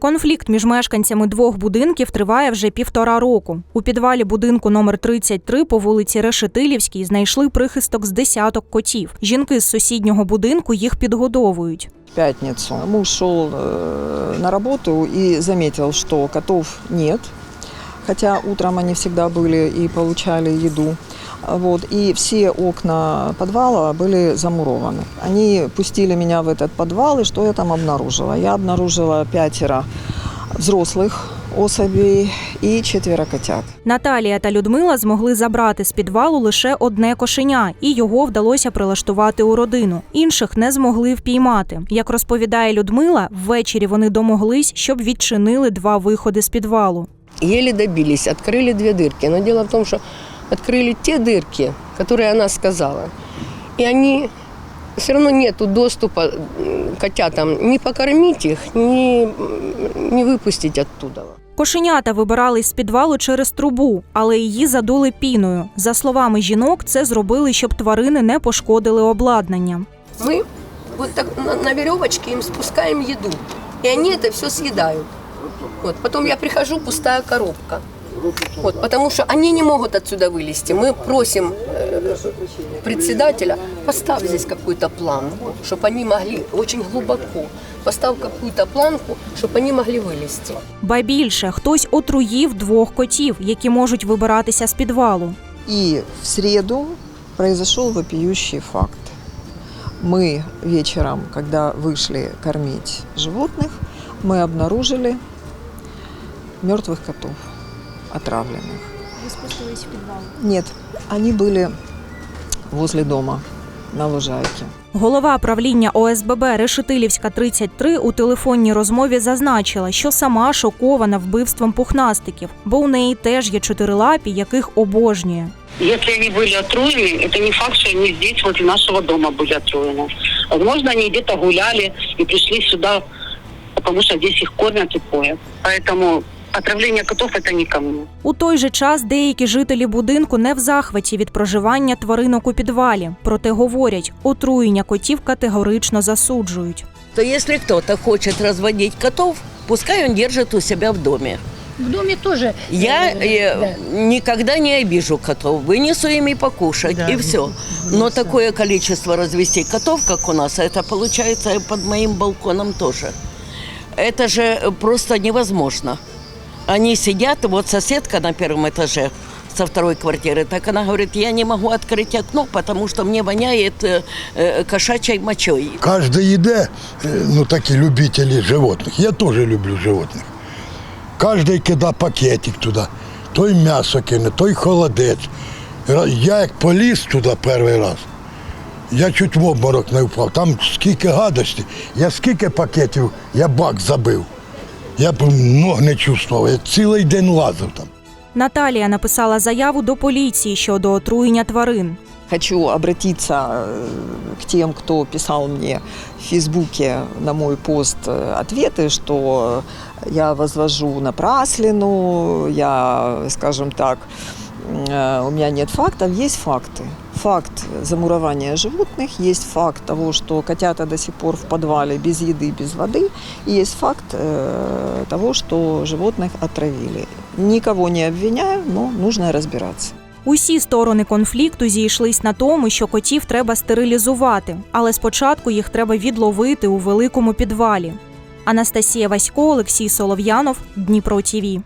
Конфлікт між мешканцями двох будинків триває вже півтора року. У підвалі будинку номер 33 по вулиці Решетилівській знайшли прихисток з десяток котів. Жінки з сусіднього будинку їх підгодовують. В пятницу муж шел э, на работу и заметил, что котов нет, хотя утром они всегда были и получали еду. Вот, и все окна подвала были замурованы. Они пустили меня в этот подвал, и что я там обнаружила? Я обнаружила пятеро взрослых особей и четверо котят. Наталія та Людмила змогли забрати з підвалу лише одне кошеня, і його вдалося прилаштувати у родину. Інших не змогли впіймати. Як розповідає Людмила, ввечері вони домоглись, щоб відчинили два виходи з підвалу. Еле добились, открыли две дырки. Но дело в том, что открыли те дырки, которые она сказала. И они все равно нету доступа м, котятам ни покормить их, ни, м, ни выпустить оттуда. Кошенята вибирались з підвалу через трубу, але її задули піною. За словами жінок, це зробили, щоб тварини не пошкодили обладнання. Мы вот так на, на веревочке им спускаем еду. И они это все съедают. Вот. Потом я прихожу, пустая коробка. Вот, потому что они не могут отсюда вылезти. Мы просим э, председателя, поставь здесь какую-то планку, чтобы они могли очень глубоко. Поставь какую-то планку, чтобы они могли вылезти. Ба більше хтось отруїв двох котів, які можуть вибиратися з підвалу. И в среду произошел вопиющий факт. Мы вечером, когда вышли кормить животных, мы обнаружили мертвых котов, отравленных. Ви спустились в підвал. Нет, они были возле дома на лужайке. Голова правління ОСББ Решетилівська 33 у телефонній розмові зазначила, що сама шокована вбивством пухнастиків, бо у неї теж є чотирилапі, яких обожнює. Если они были отруены, это не факт, что они здесь, возле нашего дома были отруены. Возможно, они где-то гуляли и пришли сюда, потому что здесь их кормят и поят. Поэтому отравление котов это не ко мне. У той же час деякі жителі будинку не в захваті від проживання тваринок у підвалі. Проте говорять, отруєння котів категорично засуджують. то если кто-то хочет разводить котов, пускай он держит у себя в доме. В доме тоже. Я э, э, да. никогда не обижу котов, вынесу ими покушать Да. и все. Но такое количество развести котов, как у нас, это получается и под моим балконом тоже. Это же просто невозможно. Они сидят, вот соседка на первом этаже со второй квартиры, так она говорит, я не могу открыть окно, потому что мне воняет э, э, кошачьей мочой. Каждый йде, е, ну такі любителі животних. Я теж люблю животних. Кожний кидає пакетик туди, той м'ясо кине, той холодець. Ра- Я як поліз туди перший раз, я чуть в обморок не впав. Там скільки гадості, я скільки пакетів, я бак забив. Я б ног не чувствував, я цілий день лазив там. Наталія написала заяву до поліції щодо отруєння тварин. Хочу обратиться э, к тем, кто писал мне в Фейсбуке на мой пост э, ответы, что я возвожу напраслину, я, скажем так, э, у меня нет фактов, есть факты. Факт замурования животных, есть факт того, что котята до сих пор в подвале без еды, без воды, и есть факт э, того, что животных отравили. Никого не обвиняю, но нужно разбираться. Усі сторони конфлікту зійшлись на тому, що котів треба стерилізувати, але спочатку їх треба відловити у великому підвалі. Анастасія Васько, Олексій Солов'янов, Дніпро ТІВІ.